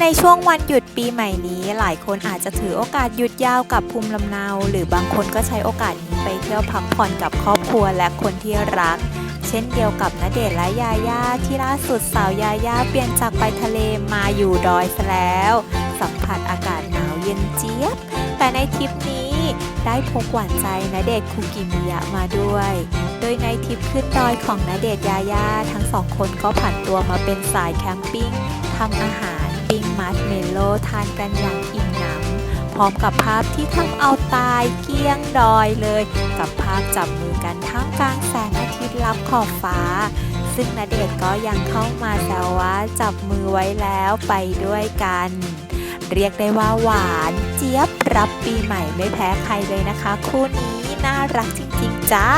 ในช่วงวันหยุดปีใหม่นี้ หลายคนอาจจะถือโอกาสหยุดยาวกับภูมิลำเนา หรือบางคนก็ใช้โอกาสนี้ไปเที่ยวพักผ่อนกับครอบครัวและคนที่รัก เช่นเดียวกับณเดชน์และยาย่าที่ล่าสุดสาวยาย่าเปลี่ยนจากไปทะเลมาอยู่ดอยซะแล้ว สัมผัสอากาศหนาวเย็นเจี๊ยบ แต่ในทริปนี้ได้พกหวานใจณเดชน์คุกิมิยะมาด้วย โดยในทริปขึ้นดอยของณเดชน์ยาย่าทั้งสองคนก็ผันตัวมาเป็นสายแคมปิ้งทำอาหาร ปิ้งมัชเมลโล่ทานกันอย่างอิ่มหนำพร้อมกับภาพที่ทำเอาตายเกี้ยงดอยเลย กับภาพจับมือกันท่ามกลางแสงอาทิตย์ลับขอบฟ้า ซึ่งณเดชก็ยังเข้ามาแซวว่าจับมือไว้แล้วไปด้วยกัน เรียกได้ว่าหวานเจี๊ยบรับปีใหม่ไม่แพ้ใครเลยนะคะ คู่นี้น่ารักจริงๆจ้า